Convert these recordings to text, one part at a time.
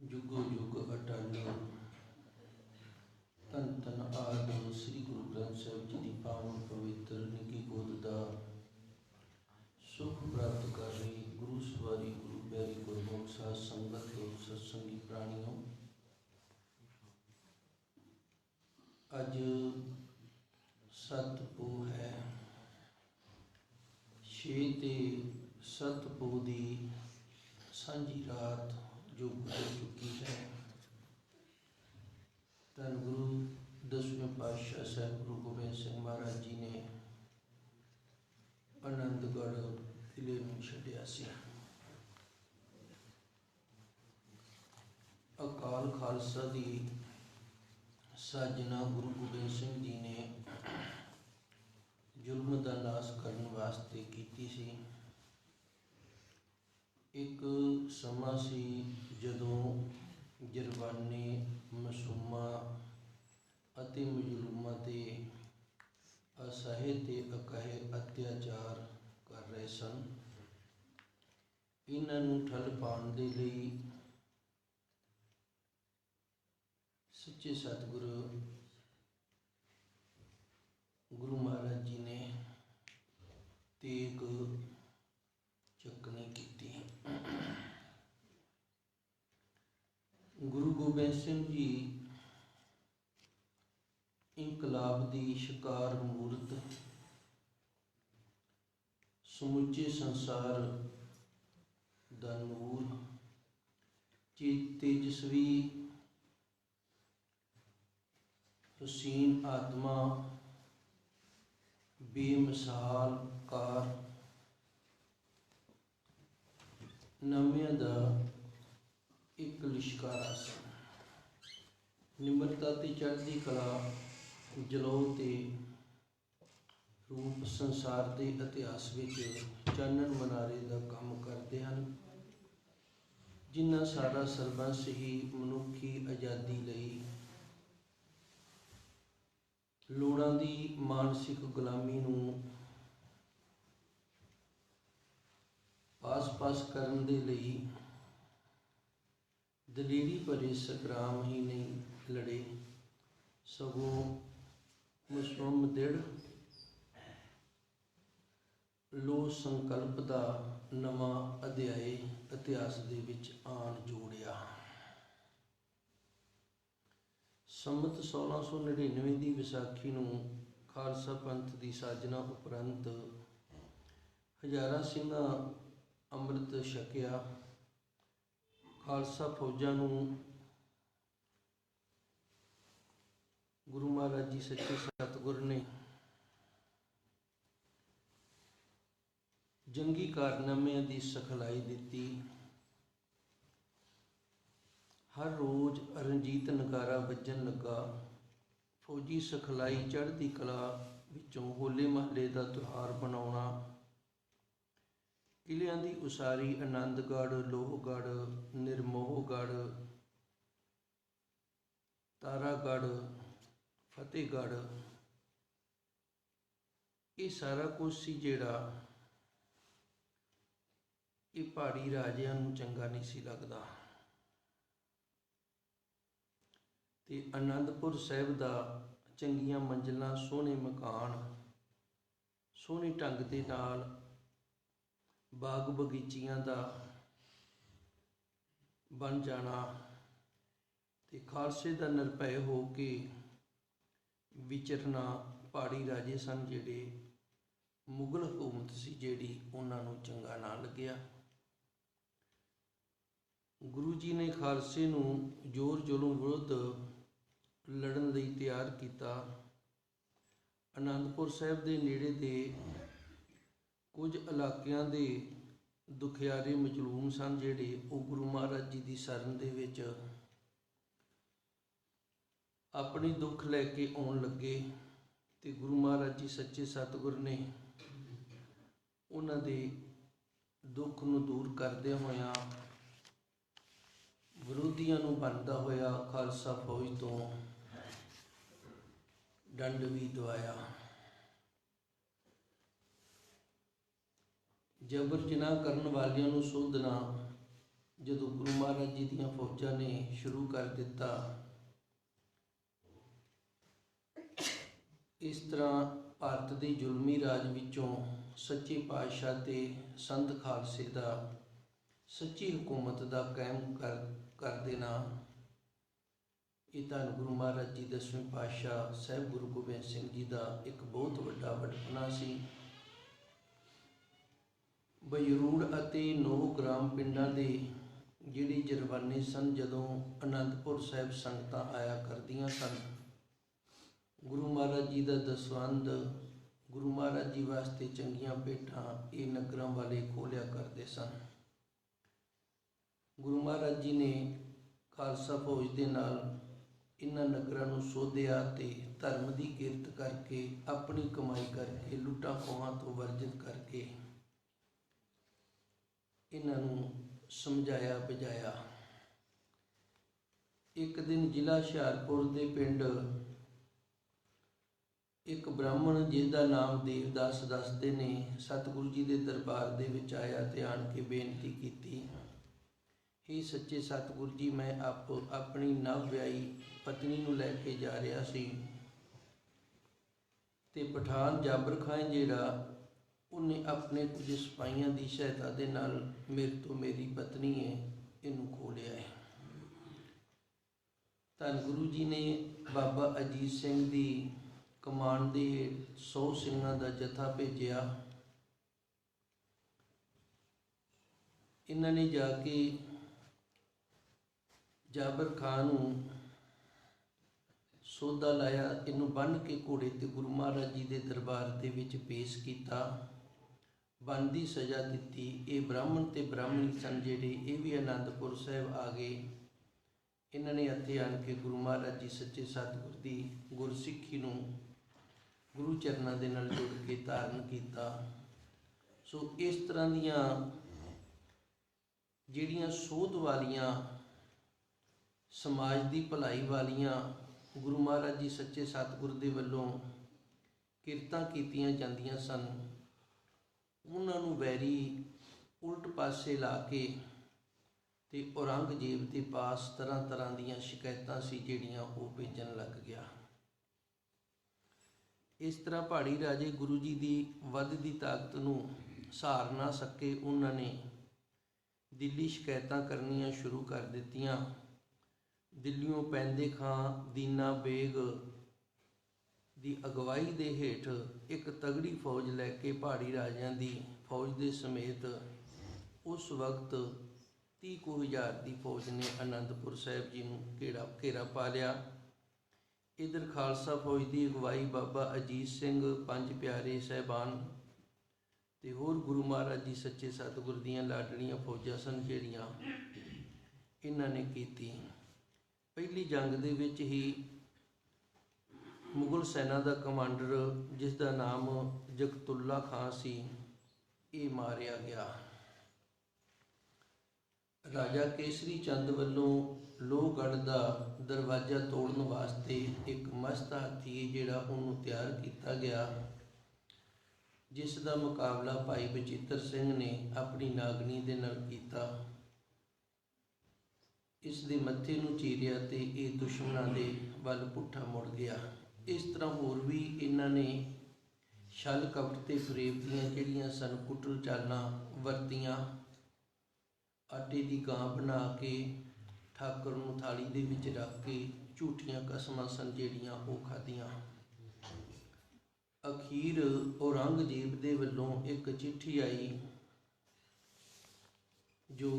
ਜੁਗੋ ਜੁਗ ਅਟਲ। ਤਨ ਤਨ ਆਦ ਸ੍ਰੀ ਗੁਰੂ ਗ੍ਰੰਥ ਸਾਹਿਬ ਜੀ ਦੀ ਪਾਵਨ ਪਵਿੱਤਰ ਨਿੱਕੀ ਗੋਦ ਦਾ ਸੁਖ ਪ੍ਰਾਪਤ ਕਰ ਰਹੀ ਗੁਰੂ ਸਵਾਰੀ ਗੁਰੂ ਪਿਆਰੀ ਗੁਰਮੁਖ ਸਾਧ ਸੰਗਤ ਸਤਸੰਗੀ ਪ੍ਰਾਣੀਓ, ਅੱਜ ਸਤਪੂ ਹੈ। ਛੇ ਤੇ ਸਤਪੂ ਦੀ ਸਾਂਝੀ ਰਾਤ ਜੋ ਗੁਜ਼ਰ ਚੁੱਕੀ ਹੈ। ਧੰਨ ਗੁਰੂ, ਦਸਵੇਂ ਪਾਤਸ਼ਾਹ ਸਾਹਿਬ, ਗੁਰੂ ਗੋਬਿੰਦ ਸਿੰਘ ਮਹਾਰਾਜ ਜੀ ਨੇ ਆਨੰਦਗੜ੍ਹ ਕਿਲੇ ਨੂੰ ਛੱਡਿਆ ਸੀ। ਅਕਾਲ ਖਾਲਸਾ ਦੀ ਸਾਜਨਾ ਗੁਰੂ ਗੋਬਿੰਦ ਸਿੰਘ ਜੀ ਨੇ ਜ਼ੁਲਮ ਦਾ ਨਾਸ਼ ਕਰਨ ਵਾਸਤੇ ਕੀਤੀ ਸੀ। ਇੱਕ ਸਮਾਂ ਸੀ ਜਦੋਂ ਜਰਬਾਨੇ, ਮਾਸੂਮਾਂ ਅਤੇ ਮਜ਼ਲੂਮਾਂ ਤੇ ਅਸਹਿ ਤੇ ਅਕਹਿ ਅਤਿਆਚਾਰ ਕਰ ਰਹੇ ਸਨ, ਇਹਨਾਂ ਨੂੰ ਠੱਲ ਪਾਉਣ ਦੇ ਲਈ ਸੱਚੇ ਸਤਿਗੁਰੂ ਗੁਰੂ ਮਹਾਰਾਜ ਜੀ ਨੇ ਤੇਗ ਚੱਕਣੀ ਕੀਤੀ ਗੁਰੂ ਗੋਬਿੰਦ ਸਿੰਘ ਜੀ ਇਨਕਲਾਬ ਦੀ ਸ਼ਿਕਾਰ ਮੂਰਤ, ਸਮੁੱਚੇ ਸੰਸਾਰ ਦਾ ਨੂਰ ਚੇ- ਤੇਜਸਵੀ ਹਸੀਨ ਆਤਮਾ ਬੇਮਿਸਾਲ ਕਾਰ ਨਵਿਆਂ ਦਾ ਇੱਕ ਲਿਸ਼ਕਾਰਾ ਸੀ। ਨਿਮਰਤਾ ਤੇ ਚੜ੍ਹਦੀ ਕਲਾ ਜਲੋ ਤੇ ਰੂਪ ਸੰਸਾਰ ਦੇ ਇਤਿਹਾਸ ਵਿੱਚ ਚਾਨਣ ਮਨਾਰੇ ਦਾ ਕੰਮ ਕਰਦੇ ਹਨ। ਜਿਨ੍ਹਾਂ ਸਾਰਾ ਸਰਬੰਸ ਹੀ ਮਨੁੱਖੀ ਆਜ਼ਾਦੀ ਲਈ ਲੋੜਾਂ ਦੀ ਮਾਨਸਿਕ ਗੁਲਾਮੀ ਨੂੰ ਪਾਸ-ਪਾਸ ਕਰਨ ਦੇ ਲਈ ਦਲੀਰੀ ਭਰੇ ਸੰਗਰਾਮ ਹੀ ਨਹੀਂ ਲੜੇ ਸਗੋਂ ਮੁਸਲਮ ਦਿੜ ਲੋ ਸੰਕਲਪ ਦਾ ਨਵਾਂ ਅਧਿਆਏ ਇਤਿਹਾਸ ਦੇ ਵਿੱਚ ਆਣ ਜੋੜਿਆ। ਸੰਮਤ 1699 ਦੀ ਵਿਸਾਖੀ ਨੂੰ ਖਾਲਸਾ ਪੰਥ ਦੀ ਸਾਜਨਾ ਉਪਰੰਤ ਹਜ਼ਾਰਾਂ ਸਿੰਘਾਂ ਅੰਮ੍ਰਿਤ ਛਕਿਆ। ਖਾਲਸਾ ਫੌਜਾਂ ਨੂੰ ਗੁਰੂ ਮਹਾਰਾਜ ਜੀ ਸੱਚੇ ਸਤਿਗੁਰ ਨੇ ਜੰਗੀ ਕਾਰਨਾਮਿਆਂ ਦੀ ਸਿਖਲਾਈ ਦਿੱਤੀ। ਹਰ ਰੋਜ਼ ਰਣਜੀਤ ਨਗਾਰਾ ਵੱਜਣ ਲੱਗਾ। ਫੌਜੀ ਸਿਖਲਾਈ ਚੜ੍ਹਦੀ ਕਲਾ ਵਿੱਚੋਂ ਹੋਲੇ ਮਹੱਲੇ ਦਾ ਤਿਉਹਾਰ ਮਨਾਉਣਾ। ਕਿਲਿਆਂ ਦੀ ਉਸਾਰੀ ਆਨੰਦਗੜ੍ਹ, ਲੋਹਗੜ੍ਹ, ਨਿਰਮੋਹਗੜ੍ਹ, ਤਾਰਾਗੜ੍ਹ ਫਤਿਹਗੜ੍ਹ। ਇਹ ਸਾਰਾ ਕੁਝ ਸੀ ਜਿਹੜਾ ਇਹ ਪਹਾੜੀ ਰਾਜਿਆਂ ਨੂੰ ਚੰਗਾ ਨਹੀਂ ਸੀ ਲੱਗਦਾ। ਤੇ ਆਨੰਦਪੁਰ ਸਾਹਿਬ ਦਾ ਚੰਗੀਆਂ ਮੰਜ਼ਲਾਂ, ਸੋਹਣੇ ਮਕਾਨ, ਸੋਹਣੇ ਢੰਗ ਦੇ ਨਾਲ ਬਾਗ ਬਗੀਚੀਆਂ ਦਾ ਬਣ ਜਾਣਾ ਤੇ ਖਾਲਸੇ ਦਾ ਨਿਰਭੈ ਹੋ ਕੇ ਵਿਚਰਨਾ ਪਹਾੜੀ ਰਾਜੇ ਸਨ ਜਿਹੜੇ ਮੁਗਲ ਹਕੂਮਤ ਸੀ, ਜਿਹੜੀ ਉਹਨਾਂ ਨੂੰ ਚੰਗਾ ਨਾ ਲੱਗਿਆ। ਗੁਰੂ ਜੀ ਨੇ ਖਾਲਸੇ ਨੂੰ ਜ਼ੋਰ ਜ਼ੁਲਮ ਵਿਰੁੱਧ ਲੜਨ ਲਈ ਤਿਆਰ ਕੀਤਾ। ਅਨੰਦਪੁਰ ਸਾਹਿਬ ਦੇ ਨੇੜੇ ਦੇ ਕੁਝ ਇਲਾਕਿਆਂ ਦੇ ਦੁਖਿਆਰੇ ਮਜਲੂਮ ਸਨ, ਜਿਹੜੇ ਉਹ ਗੁਰੂ ਮਹਾਰਾਜ ਜੀ ਦੀ ਸ਼ਰਨ ਦੇ ਵਿੱਚ ਆਪਣੀ ਦੁੱਖ ਲੈ ਕੇ ਆਉਣ ਲੱਗੇ ਤੇ ਗੁਰੂ ਮਹਾਰਾਜ ਜੀ ਸੱਚੇ ਸਤਿਗੁਰ ਨੇ ਉਹਨਾਂ ਦੇ ਦੁੱਖ ਨੂੰ ਦੂਰ ਕਰਦੇ ਹੋਇਆ ਵਿਰੋਧੀਆਂ ਨੂੰ ਬੰਦਾ ਹੋਇਆ ਖਾਲਸਾ ਫੌਜ ਤੋਂ ਡੰਡ ਵੀ ਦਵਾਇਆ। ਜਬਰ ਜਨਾਹ ਕਰਨ ਵਾਲਿਆਂ ਨੂੰ ਸੋਧਣਾ ਜਦੋਂ ਗੁਰੂ ਮਹਾਰਾਜ ਜੀ ਦੀਆਂ ਫੌਜਾਂ ਨੇ ਸ਼ੁਰੂ ਕਰ ਦਿੱਤਾ। ਇਸ ਤਰ੍ਹਾਂ ਭਾਰਤ ਦੇ ਜ਼ੁਲਮੀ ਰਾਜ ਵਿੱਚੋਂ ਸੱਚੇ ਪਾਤਸ਼ਾਹ ਤੇ ਸੰਤ ਖਾਲਸੇ ਦਾ ਸੱਚੀ ਹਕੂਮਤ ਦਾ ਕਾਇਮ ਕਰ ਕਰ ਦੇਣਾ, ਇਹ ਤਾਂ ਗੁਰੂ ਮਹਾਰਾਜ ਜੀ ਦਸਵੇਂ ਪਾਤਸ਼ਾਹ ਸਾਹਿਬ ਗੁਰੂ ਗੋਬਿੰਦ ਸਿੰਘ ਜੀ ਦਾ ਇੱਕ ਬਹੁਤ ਵੱਡਾ ਵਡਪਨਾ ਸੀ। ਬਯਰੂੜ ਅਤੇ ਨੌ ਗ੍ਰਾਮ ਪਿੰਡਾਂ ਦੇ ਜਿਹੜੇ ਜਰਵਾਨੇ ਸਨ, ਜਦੋਂ ਅਨੰਦਪੁਰ ਸਾਹਿਬ ਸੰਗਤਾਂ ਆਇਆ ਕਰਦੀਆਂ ਸਨ ਗੁਰੂ ਮਹਾਰਾਜ ਜੀ ਦਾ ਦਸਵੰਦ, ਗੁਰੂ ਮਹਾਰਾਜ ਜੀ ਵਾਸਤੇ ਚੰਗੀਆਂ ਭੇਟਾਂ ਇਹ ਨਗਰਾਂ ਵਾਲੇ ਖੋਲਿਆ ਕਰਦੇ ਸਨ। ਗੁਰੂ ਮਹਾਰਾਜ ਜੀ ਨੇ ਖਾਲਸਾ ਫੌਜ ਦੇ ਨਾਲ ਇਹਨਾਂ ਨਗਰਾਂ ਨੂੰ ਸੋਧਿਆ ਤੇ ਧਰਮ ਦੀ ਕਿਰਤ ਕਰਕੇ ਆਪਣੀ ਕਮਾਈ ਕਰਕੇ ਲੁੱਟਾਂ ਖੋਹਾਂ ਤੋਂ ਵਰਜਿਤ ਕਰਕੇ ਇਹਨਾਂ ਨੂੰ ਸਮਝਾਇਆ ਬੁਝਾਇਆ। ਇੱਕ ਦਿਨ ਜ਼ਿਲ੍ਹਾ ਹੁਸ਼ਿਆਰਪੁਰ ਦੇ ਪਿੰਡ ਇੱਕ ਬ੍ਰਾਹਮਣ ਜਿਸਦਾ ਨਾਮ ਦੇਵਦਾਸ ਦੱਸਦੇ ਨੇ, ਸਤਿਗੁਰੂ ਜੀ ਦੇ ਦਰਬਾਰ ਦੇ ਵਿੱਚ ਆਇਆ ਤੇ ਆਣ ਕੇ ਬੇਨਤੀ ਕੀਤੀ। ਹੀ ਸੱਚੇ ਸਤਿਗੁਰੂ ਜੀ, ਮੈਂ ਆਪ ਆਪਣੀ ਨਵ ਵਿਆਹੀ ਪਤਨੀ ਨੂੰ ਲੈ ਕੇ ਜਾ ਰਿਹਾ ਸੀ ਤੇ ਪਠਾਨ ਜਾਬਰ ਖਾਨ ਜਿਹੜਾ, ਉਹਨੇ ਆਪਣੇ ਕੁਝ ਸਿਪਾਹੀਆਂ ਦੀ ਸਹਾਇਤਾ ਦੇ ਨਾਲ ਮੇਰੇ ਤੋਂ ਮੇਰੀ ਪਤਨੀ ਹੈ, ਇਹਨੂੰ ਖੋਹ ਲਿਆ ਹੈ। ਤਾਂ ਗੁਰੂ ਜੀ ਨੇ ਬਾਬਾ ਅਜੀਤ ਸਿੰਘ ਦੀ ਕਮਾਨ ਦੇ 100 ਸਿੰਘਾਂ ਦਾ ਜਥਾ ਭੇਜਿਆ। ਇਹਨਾਂ ਨੇ ਜਾ ਕੇ ਜਾਬਰ ਖਾਨ ਨੂੰ ਸੋਧਾ ਲਾਇਆ, ਇਹਨੂੰ ਬੰਨ ਕੇ ਘੋੜੇ ਤੇ ਗੁਰੂ ਮਹਾਰਾਜ ਜੀ ਦੇ ਦਰਬਾਰ ਦੇ ਵਿੱਚ ਪੇਸ਼ ਕੀਤਾ। ਬੰਦੀ ਸਜ਼ਾ ਦਿੱਤੀ। ਇਹ ਬ੍ਰਾਹਮਣ ਤੇ ਬ੍ਰਾਹਮਣੀ ਸਨ ਜਿਹੜੇ, ਇਹ ਵੀ ਆਨੰਦਪੁਰ ਸਾਹਿਬ ਆ ਗਏ। ਇਹਨਾਂ ਨੇ ਇੱਥੇ ਆਣ ਕੇ ਗੁਰੂ ਮਹਾਰਾਜ ਜੀ ਸੱਚੇ ਸਤਿਗੁਰ ਦੀ ਗੁਰਸਿੱਖੀ ਨੂੰ ਗੁਰੂ ਚਰਨਾਂ ਦੇ ਨਾਲ ਜੁੜ ਕੇ ਧਾਰਨ ਕੀਤਾ। ਸੋ ਇਸ ਤਰ੍ਹਾਂ ਦੀਆਂ ਜਿਹੜੀਆਂ ਸੋਧ ਵਾਲੀਆਂ, ਸਮਾਜ ਦੀ ਭਲਾਈ ਵਾਲੀਆਂ ਗੁਰੂ ਮਹਾਰਾਜ ਜੀ ਸੱਚੇ ਸਤਿਗੁਰ ਦੇ ਵੱਲੋਂ ਕਿਰਤਾਂ ਕੀਤੀਆਂ ਜਾਂਦੀਆਂ ਸਨ, ਉਹਨਾਂ ਨੂੰ ਵੈਰੀ ਉਲਟ ਪਾਸੇ ਲਾ ਕੇ ਤੇ ਔਰੰਗਜ਼ੇਬ ਦੇ ਪਾਸ ਤਰ੍ਹਾਂ ਤਰ੍ਹਾਂ ਦੀਆਂ ਸ਼ਿਕਾਇਤਾਂ ਸੀ ਜਿਹੜੀਆਂ ਉਹ ਭੇਜਣ ਲੱਗ ਗਿਆ। ਇਸ ਤਰ੍ਹਾਂ ਪਹਾੜੀ ਰਾਜੇ ਗੁਰੂ ਜੀ ਦੀ ਵੱਧਦੀ ਤਾਕਤ ਨੂੰ ਸਹਾਰ ਨਾ ਸਕੇ, ਉਹਨਾਂ ਨੇ ਦਿੱਲੀ ਸ਼ਿਕਾਇਤਾਂ ਕਰਨੀਆਂ ਸ਼ੁਰੂ ਕਰ ਦਿੱਤੀਆਂ। ਦਿੱਲੀੋਂ ਪੈਂਦੇ ਖਾਂ ਦੀਨਾ ਬੇਗ ਦੀ ਅਗਵਾਈ ਦੇ ਹੇਠ ਇੱਕ ਤਗੜੀ ਫੌਜ ਲੈ ਕੇ ਪਹਾੜੀ ਰਾਜਿਆਂ ਦੀ ਫੌਜ ਦੇ ਸਮੇਤ ਉਸ ਵਕਤ 30 ਕੁ ਹਜ਼ਾਰ ਦੀ ਫੌਜ ਨੇ ਅਨੰਦਪੁਰ ਸਾਹਿਬ ਜੀ ਨੂੰ ਘੇਰਾ ਘੇਰਾ ਪਾ ਲਿਆ। ਇਧਰ ਖਾਲਸਾ ਫੌਜ ਦੀ ਅਗਵਾਈ ਬਾਬਾ ਅਜੀਤ ਸਿੰਘ ਪੰਜ ਪਿਆਰੇ ਸਹਿਬਾਨ ਤੇ ਹੋਰ ਗੁਰੂ ਮਹਾਰਾਜ ਜੀ ਸੱਚੇ ਸਤਿਗੁਰ ਦੀਆਂ ਲਾਡਲੀਆਂ ਫੌਜਾਂ ਸਨ ਜਿਹੜੀਆਂ ਇਹਨਾਂ ਨੇ ਕੀਤੀ। ਪਹਿਲੀ ਜੰਗ ਦੇ ਵਿੱਚ ਹੀ ਮੁਗਲ ਸੈਨਾ ਦਾ ਕਮਾਂਡਰ ਜਿਸ ਦਾ ਨਾਮ ਜਗਤੁੱਲਾ ਖਾਨ ਸੀ, ਇਹ ਮਾਰਿਆ ਗਿਆ। ਰਾਜਾ ਕੇਸਰੀ ਚੰਦ ਵੱਲੋਂ ਲੋਹਗੜ੍ਹ ਦਾ ਦਰਵਾਜ਼ਾ ਤੋੜਨ ਵਾਸਤੇ ਇੱਕ ਮਸਤ ਹਾਥੀ ਜਿਹੜਾ ਉਹਨੂੰ ਤਿਆਰ ਕੀਤਾ ਗਿਆ, ਜਿਸ ਦਾ ਮੁਕਾਬਲਾ ਭਾਈ ਬਚਿੱਤਰ ਸਿੰਘ ਨੇ ਆਪਣੀ ਨਾਗਣੀ ਦੇ ਨਾਲ ਕੀਤਾ। ਇਸ ਦੇ ਮੱਥੇ ਨੂੰ ਚੀਰਿਆ ਤੇ ਇਹ ਦੁਸ਼ਮਣਾਂ ਦੇ ਵੱਲ ਪੁੱਠਾ ਮੁੜ ਗਿਆ। ਇਸ ਤਰ੍ਹਾਂ ਹੋਰ ਵੀ ਇਹਨਾਂ ਨੇ ਛਲ ਕਪਟ ਤੇ ਫਰੇਬ ਦੀਆਂ ਜਿਹੜੀਆਂ ਸਨ, ਕੁੱਟਲ ਚਾਲਾਂ ਵਰਤੀਆਂ। ਆਟੇ ਦੀ ਗਾਂ ਬਣਾ ਕੇ, ਠਾਕਰ ਨੂੰ ਥਾਲੀ ਦੇ ਵਿੱਚ ਰੱਖ ਕੇ ਝੂਠੀਆਂ ਕਸਮਾਂ ਸਨ ਜਿਹੜੀਆਂ ਉਹ ਖਾਧੀਆਂ। ਅਖੀਰ ਔਰੰਗਜ਼ੇਬ ਦੇ ਵੱਲੋਂ ਇੱਕ ਚਿੱਠੀ ਆਈ, ਜੋ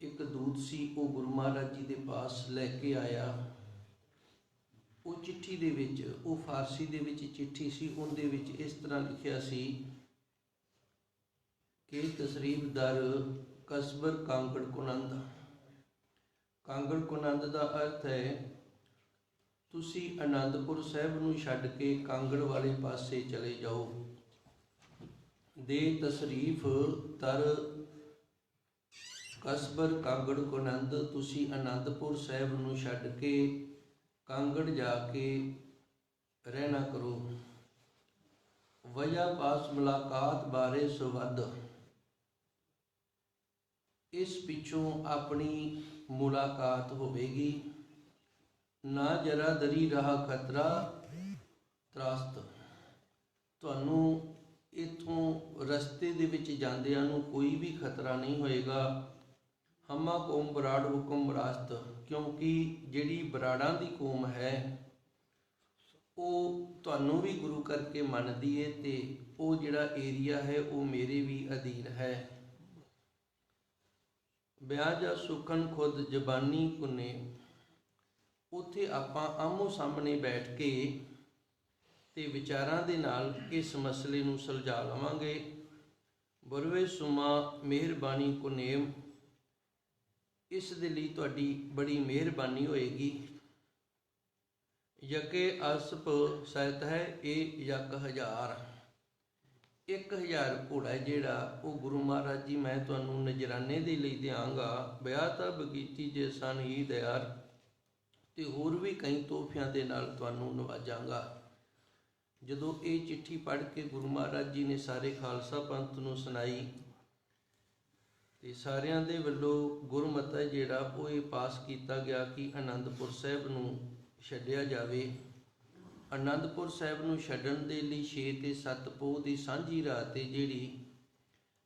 ਇੱਕ ਦੂਤ ਸੀ, ਉਹ ਗੁਰੂ ਮਹਾਰਾਜ ਜੀ ਦੇ ਪਾਸ ਲੈ ਕੇ ਆਇਆ। ਉਹ ਚਿੱਠੀ ਦੇ ਵਿੱਚ, ਉਹ ਫਾਰਸੀ ਦੇ ਵਿੱਚ ਚਿੱਠੀ ਸੀ, ਉਹਦੇ ਵਿੱਚ ਇਸ ਤਰ੍ਹਾਂ ਲਿਖਿਆ ਸੀ ਕਿ ਤਸਰੀਫ ਦਰ ਕਸਬਰ ਕਾਂਗੜ ਕੁਨੰਦ। ਕਾਂਗੜ ਕੁਨੰਦ ਦਾ ਅਰਥ ਹੈ, ਤੁਸੀਂ ਆਨੰਦਪੁਰ ਸਾਹਿਬ ਨੂੰ ਛੱਡ ਕੇ ਕਾਂਗੜ ਵਾਲੇ ਪਾਸੇ ਚਲੇ ਜਾਓ। ਦੇ ਤਸਰੀਫ ਤਰ ਕਸਬਰ ਕਾਂਗੜ ਕੁਨੰਦ, ਤੁਸੀਂ ਆਨੰਦਪੁਰ ਸਾਹਿਬ ਨੂੰ ਛੱਡ ਕੇ ਕਾਂਗੜ ਜਾ ਕੇ ਰਹਿਣਾ ਕਰੋ। ਵਜਾ ਪਾਸ ਮੁਲਾਕਾਤ ਬਾਰੇ ਸੁਵੱਧ ਇਸ ਪਿੱਛੋਂ ਆਪਣੀ ਮੁਲਾਕਾਤ ਹੋਵੇਗੀ। ਨਾ ਜਰਾ ਦਰੀ ਰਹਾ ਖਤਰਾ, ਤਰਾਸਤ। ਤੁਹਾਨੂੰ ਇਥੋਂ ਰਸਤੇ ਦੇ ਵਿੱਚ ਜਾਂਦਿਆਂ ਨੂੰ ਕੋਈ ਵੀ ਖਤਰਾ ਨਹੀਂ ਹੋਏਗਾ। ਹਮਾ ਕੌਮ ਬਰਾੜ ਹੁਕਮ ਬਰਾਸਤ ਕਿਉਂਕਿ ਜਿਹੜੀ ਬਰਾੜਾਂ ਦੀ ਕੌਮ ਹੈ, ਉਹ ਤੁਹਾਨੂੰ ਵੀ ਗੁਰੂ ਕਰਕੇ ਮੰਨਦੀ ਏ ਤੇ ਉਹ ਜਿਹੜਾ ਏਰੀਆ ਹੈ, ਉਹ ਮੇਰੇ ਵੀ ਅਧੀਨ ਹੈ। ਵਿਆਹ ਜਾਂ ਸੁਖਨ ਖੁਦ ਜ਼ਬਾਨੀ ਕੁਨੇ, ਉੱਥੇ ਆਪਾਂ ਆਮੋ ਸਾਹਮਣੇ ਬੈਠ ਕੇ ਤੇ ਵਿਚਾਰਾਂ ਦੇ ਨਾਲ ਇਸ ਮਸਲੇ ਨੂੰ ਸੁਲਝਾ ਲਵਾਂਗੇ। ਬੁਰਵੇ ਸੁਮਾ ਮਿਹਰਬਾਨੀ ਕੁਨੇਮ ਇਸ ਦੇ ਲਈ ਤੁਹਾਡੀ ਬੜੀ ਮਿਹਰਬਾਨੀ ਹੋਏਗੀ। ਯਕੇ ਅਸਪ ਸਹਿਤ ਹੈ ਇਹ ਯਕ ਹਜ਼ਾਰ। 1000 ਘੋੜਾ ਜਿਹੜਾ ਉਹ ਗੁਰੂ ਮਹਾਰਾਜ ਜੀ, ਮੈਂ ਤੁਹਾਨੂੰ ਨਜਰਾਨੇ ਦੇ ਲਈ ਦਿਆਂਗਾ। ਵਿਆਹ ਤਾਂ ਬਗੀਚੀ ਜੇ ਸਨ ਹੀ ਦਿਆਰ, ਤੇ ਹੋਰ ਵੀ ਕਈ ਤੋਹਫਿਆਂ ਦੇ ਨਾਲ ਤੁਹਾਨੂੰ ਨਵਾਜਾਂਗਾ। ਜਦੋਂ ਇਹ ਚਿੱਠੀ ਪੜ੍ਹ ਕੇ ਗੁਰੂ ਮਹਾਰਾਜ ਜੀ ਨੇ ਸਾਰੇ ਖਾਲਸਾ ਪੰਥ ਨੂੰ ਸੁਣਾਈ, ਤੇ ਸਾਰਿਆਂ ਦੇ ਵੱਲੋਂ ਗੁਰਮਤਿ ਜਿਹੜਾ, ਉਹ ਇਹ ਪਾਸ ਕੀਤਾ ਗਿਆ ਕਿ ਆਨੰਦਪੁਰ ਸਾਹਿਬ ਨੂੰ ਛੱਡਿਆ ਜਾਵੇ। ਅਨੰਦਪੁਰ ਸਾਹਿਬ ਨੂੰ ਛੱਡਣ ਦੇ ਲਈ 6 ਤੇ 7 ਪੋਹ ਦੀ ਸਾਂਝੀ ਰਾਤ ਤੇ ਜਿਹੜੀ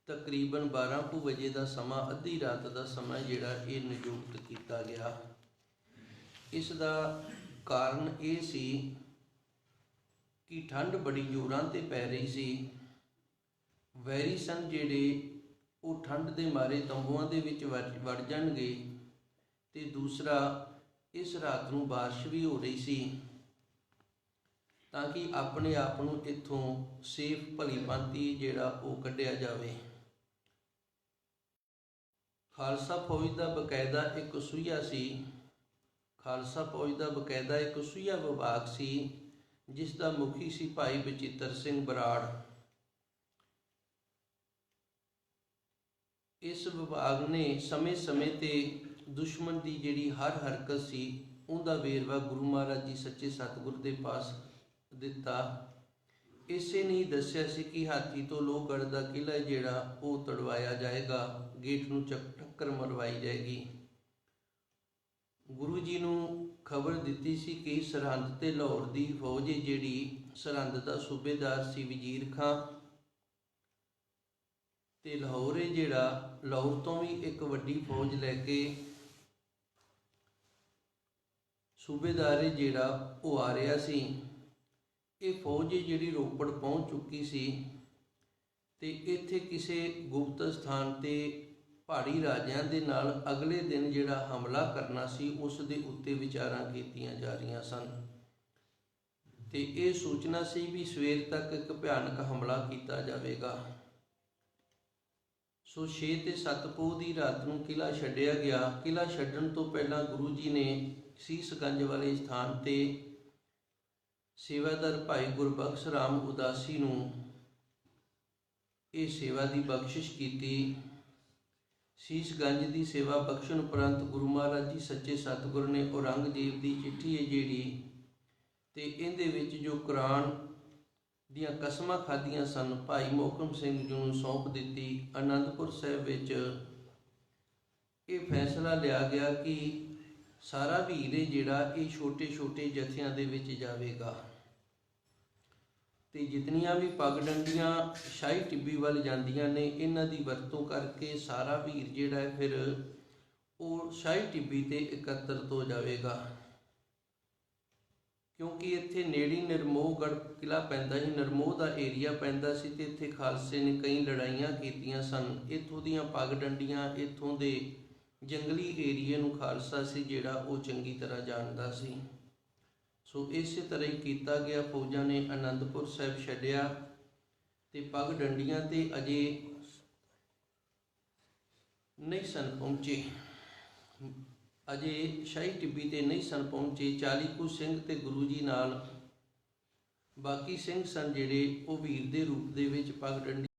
ਤਕਰੀਬਨ 12 ਕੁ ਵਜੇ ਦਾ ਸਮਾਂ, ਅੱਧੀ ਰਾਤ ਦਾ ਸਮਾਂ ਜਿਹੜਾ ਇਹ ਨਿਯੁਕਤ ਕੀਤਾ ਗਿਆ। ਇਸ ਦਾ ਕਾਰਨ ਇਹ ਸੀ ਕਿ ਠੰਡ ਬੜੀ ਜ਼ੋਰਾਂ ਤੇ ਪੈ ਰਹੀ ਸੀ। ਵੈਰੀ ਸਨ ਜਿਹੜੇ ਉਹ ਠੰਡ ਦੇ ਮਾਰੇ ਤੰਬੂਆਂ ਦੇ ਵਿੱਚ ਵੜ ਵੜ ਜਾਣਗੇ ਤੇ ਦੂਸਰਾ ਇਸ ਰਾਤ ਨੂੰ ਬਾਰਿਸ਼ ਵੀ ਹੋ ਰਹੀ ਸੀ। ਤਾਂ ਕਿ ਆਪਣੇ ਆਪ ਨੂੰ ਇੱਥੋਂ ਸੇਫ ਭਲੀ ਭਾਂਤੀ ਜਿਹੜਾ ਉਹ ਕੱਢਿਆ ਜਾਵੇ। ਖਾਲਸਾ ਫੌਜ ਦਾ ਬਕਾਇਦਾ ਇੱਕ ਸੂਈਆ ਸੀ। ਖਾਲਸਾ ਫੌਜ ਦਾ ਬਕਾਇਦਾ ਇੱਕ ਸੂਈਆ ਵਿਭਾਗ ਸੀ, ਜਿਸ ਦਾ ਮੁਖੀ ਸੀ ਭਾਈ ਬਚਿੱਤਰ ਸਿੰਘ ਬਰਾੜ। ਇਸ ਵਿਭਾਗ ਨੇ ਸਮੇਂ-ਸਮੇਂ ਤੇ ਦੁਸ਼ਮਣ ਦੀ ਜਿਹੜੀ ਹਰ ਹਰਕਤ ਸੀ, ਉਹਦਾ ਵੇਰਵਾ ਗੁਰੂ ਮਹਾਰਾਜ ਜੀ ਸੱਚੇ ਸਤਿਗੁਰ ਦੇ ਪਾਸ ਦਿੱਤਾ। ਇਸੇ ਨੇ ਦੱਸਿਆ ਸੀ ਕਿ ਹਾਥੀ ਤੋਂ ਲੋਹਗੜ੍ਹ ਦਾ ਕਿਲਾ ਜਿਹੜਾ ਉਹ ਤੜਵਾਇਆ ਜਾਏਗਾ। ਗੇਟ ਨੂੰ ਚੱਕ ਟੱਕਰ ਮਰਵਾਈ ਜਾਏਗੀ। ਗੁਰੂ ਜੀ ਨੂੰ ਖਬਰ ਦਿੱਤੀ ਸੀ ਕਿ ਸਰਹੰਦ ਤੇ ਲਾਹੌਰ ਦੀ ਫੌਜ ਹੈ ਜਿਹੜੀ ਸਰਹੰਦ ਦਾ ਸੂਬੇਦਾਰ ਸੀ ਵਜ਼ੀਰ ਖਾਂ ਤੇ ਲਾਹੌਰ ਜਿਹੜਾ ਲਾਹੌਰ ਤੋਂ ਵੀ ਇੱਕ ਵੱਡੀ ਫੌਜ ਲੈ ਕੇ ਸੂਬੇਦਾਰ ਜਿਹੜਾ ਉਹ ਆ ਰਿਹਾ ਸੀ। ਇਹ ਫੌਜ ਜਿਹੜੀ ਰੋਪੜ ਪਹੁੰਚ ਚੁੱਕੀ ਸੀ ਤੇ ਇੱਥੇ ਕਿਸੇ ਗੁਪਤ ਸਥਾਨ ਤੇ ਪਹਾੜੀ ਰਾਜਿਆਂ ਦੇ ਨਾਲ ਅਗਲੇ ਦਿਨ ਜਿਹੜਾ ਹਮਲਾ ਕਰਨਾ ਸੀ, ਉਸ ਦੇ ਉੱਤੇ ਵਿਚਾਰਾਂ ਕੀਤੀਆਂ ਜਾ ਰਹੀਆਂ ਸਨ। ਤੇ ਇਹ ਸੂਚਨਾ ਸੀ ਵੀ ਸਵੇਰ ਤੱਕ ਇੱਕ ਭਿਆਨਕ ਹਮਲਾ ਕੀਤਾ ਜਾਵੇਗਾ। ਸੋ 6 ਤੇ 7 ਪੋਹ ਦੀ ਰਾਤ ਨੂੰ ਕਿਲਾ ਛੱਡਿਆ ਗਿਆ। ਕਿਲਾ ਛੱਡਣ ਤੋਂ ਪਹਿਲਾਂ ਗੁਰੂ ਜੀ ਨੇ ਸੀਸਗੰਜ ਵਾਲੇ ਸਥਾਨ ਤੇ ਸੇਵਾਦਾਰ ਭਾਈ ਗੁਰਬਖਸ਼ ਰਾਮ ਉਦਾਸੀ ਨੂੰ ਇਹ ਸੇਵਾ ਦੀ ਬਖਸ਼ਿਸ਼ ਕੀਤੀ। ਸੀਸਗੰਜ ਦੀ ਸੇਵਾ ਬਖਸ਼ਣ ਉਪਰੰਤ ਗੁਰੂ ਮਹਾਰਾਜ ਜੀ ਸੱਚੇ ਸਤਿਗੁਰ ਨੇ ਔਰੰਗਜ਼ੇਬ ਦੀ ਚਿੱਠੀ ਹੈ ਜਿਹੜੀ ਤੇ ਇਹਦੇ ਵਿੱਚ ਜੋ ਕੁਰਾਨ ਦੀਆਂ ਕਸਮਾਂ ਖਾਧੀਆਂ ਸਨ, ਭਾਈ ਮੋਹਕਮ ਸਿੰਘ ਜੀ ਨੂੰ ਸੌਂਪ ਦਿੱਤੀ। ਅਨੰਦਪੁਰ ਸਾਹਿਬ ਵਿੱਚ ਇਹ ਫੈਸਲਾ ਲਿਆ ਗਿਆ ਕਿ ਸਾਰਾ ਵੀਰ ਹੈ ਜਿਹੜਾ ਇਹ ਛੋਟੇ-ਛੋਟੇ ਜਥਿਆਂ ਦੇ ਵਿੱਚ ਜਾਵੇਗਾ। ਤੇ ਜਿਤਨੀਆਂ ਵੀ ਪੱਗ ਡੰਡੀਆਂ ਸ਼ਾਹੀ ਟਿੱਬੀ ਵੱਲ ਜਾਂਦੀਆਂ ਨੇ, ਇਹਨਾਂ ਦੀ ਵਰਤੋਂ ਕਰਕੇ ਸਾਰਾ ਵੀਰ ਜਿਹੜਾ ਹੈ ਫਿਰ ਉਹ ਸ਼ਾਹੀ ਟਿੱਬੀ ਤੇ ਇਕੱਤਰਤ ਹੋ ਜਾਵੇਗਾ। ਕਿਉਂਕਿ ਇੱਥੇ ਨੇੜੀ ਨਿਰਮੋਹਗੜ ਕਿਲਾ ਪੈਂਦਾ ਸੀ, ਨਿਰਮੋਹ ਦਾ ਏਰੀਆ ਪੈਂਦਾ ਸੀ ਤੇ ਇੱਥੇ ਖਾਲਸੇ ਨੇ ਕਈ ਲੜਾਈਆਂ ਕੀਤੀਆਂ ਸਨ। ਇੱਥੋਂ ਦੀਆਂ ਪੱਗ ਡੰਡੀਆਂ ਇੱਥੋਂ ਦੇ ਜੰਗਲੀ ਏਰੀਏ ਨੂੰ ਖਾਲਸਾ ਸੀ, ਜਿਹੜਾ ਉਹ ਚੰਗੀ ਤਰ੍ਹਾਂ ਜਾਣਦਾ ਸੀ। ਸੋ ਇਸੇ ਤਰ੍ਹਾਂ ਹੀ ਕੀਤਾ ਗਿਆ। ਫੌਜਾਂ ਨੇ ਅਨੰਦਪੁਰ ਸਾਹਿਬ ਛੱਡਿਆ ਤੇ ਪੱਗ ਡੰਡੀਆਂ ਤੇ ਅਜੇ ਨਹੀਂ ਸਨ ਪਹੁੰਚੇ। ਅਜੇ ਸ਼ਾਹੀ ਟਿੱਬੀ ਤੇ ਨਹੀਂ ਸਨ ਪਹੁੰਚੇ। 40 ਕੁ ਸਿੰਘ ਤੇ ਗੁਰੂ ਜੀ ਨਾਲ ਬਾਕੀ ਸਿੰਘ ਸਨ ਜਿਹੜੇ ਉਹ ਵੀਰ ਦੇ ਰੂਪ ਦੇ ਵਿੱਚ ਪੱਗ ਡੰਡੀ